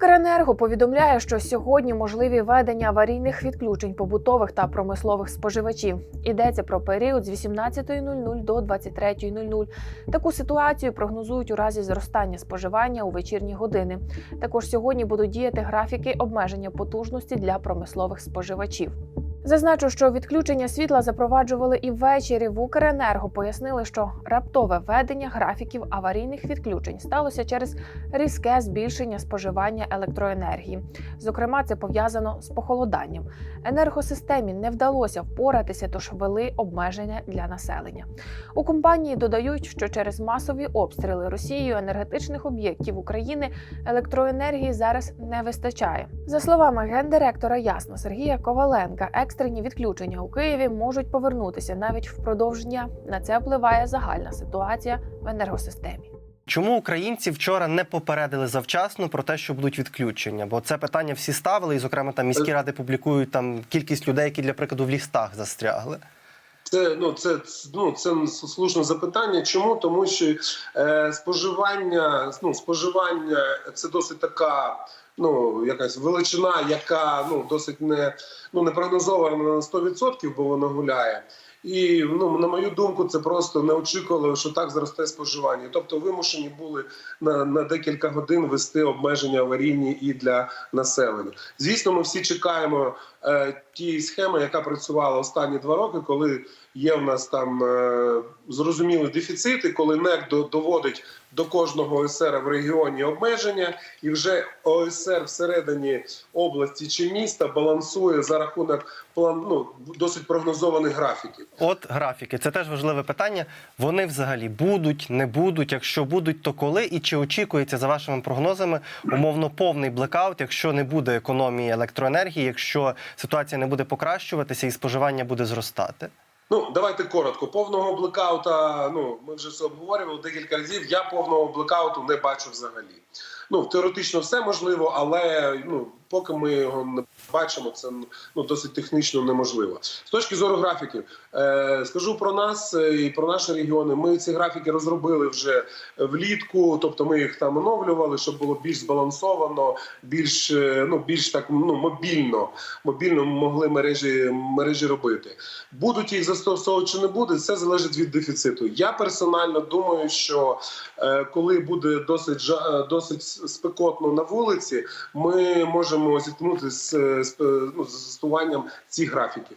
Укренерго повідомляє, що сьогодні можливі ведення аварійних відключень побутових та промислових споживачів. Йдеться про період з 18.00 до 23.00. Таку ситуацію прогнозують у разі зростання споживання у вечірні години. Також сьогодні будуть діяти графіки обмеження потужності для промислових споживачів. Зазначу, що відключення світла запроваджували і ввечері в Укренерго. Пояснили, що раптове введення графіків аварійних відключень сталося через різке збільшення споживання електроенергії. Зокрема, це пов'язано з похолоданням. Енергосистемі не вдалося впоратися, тож ввели обмеження для населення. У компанії додають, що через масові обстріли Росією енергетичних об'єктів України електроенергії зараз не вистачає. За словами гендиректора Ясно Сергія Коваленка, екстрені відключення у Києві можуть повернутися навіть впродовж дня. На це впливає загальна ситуація в енергосистемі. Чому українці вчора не попередили завчасно про те, що будуть відключення? Бо це питання всі ставили, і, зокрема, там міські ради публікують там кількість людей, які для прикладу в лістах застрягли. Це ну це ну це слушне запитання. Чому тому, що е, споживання ну споживання це досить така. Ну, якась величина, яка ну досить не ну не прогнозована на 100%, бо вона гуляє. І ну на мою думку, це просто не очікували, що так зросте споживання. Тобто вимушені були на, на декілька годин вести обмеження аварійні і для населення. Звісно, ми всі чекаємо е, тієї схеми, яка працювала останні два роки, коли є в нас там е, зрозумілі дефіцити, коли НЕК доводить до кожного ОСР в регіоні обмеження, і вже ОСР всередині області чи міста балансує за рахунок план ну, досить прогнозованих графіків. От графіки, це теж важливе питання. Вони взагалі будуть, не будуть. Якщо будуть, то коли і чи очікується за вашими прогнозами умовно повний блекаут, якщо не буде економії електроенергії, якщо ситуація не буде покращуватися і споживання буде зростати? Ну, давайте коротко. Повного блекаута, ну ми вже це обговорювали декілька разів. Я повного блекауту не бачу взагалі. Ну теоретично все можливо, але ну поки ми його не бачимо, це ну досить технічно неможливо. З точки зору графіків, е, скажу про нас е, і про наші регіони. Ми ці графіки розробили вже влітку, тобто ми їх там оновлювали, щоб було більш збалансовано, більш е, ну більш так ну мобільно, мобільно могли мережі мережі робити. Будуть їх застосовувати чи не буде, це залежить від дефіциту. Я персонально думаю, що коли буде досить жа- е, досить спекотно на вулиці, ми можемо зіткнутися з, з, ну, застосуванням цих графіків.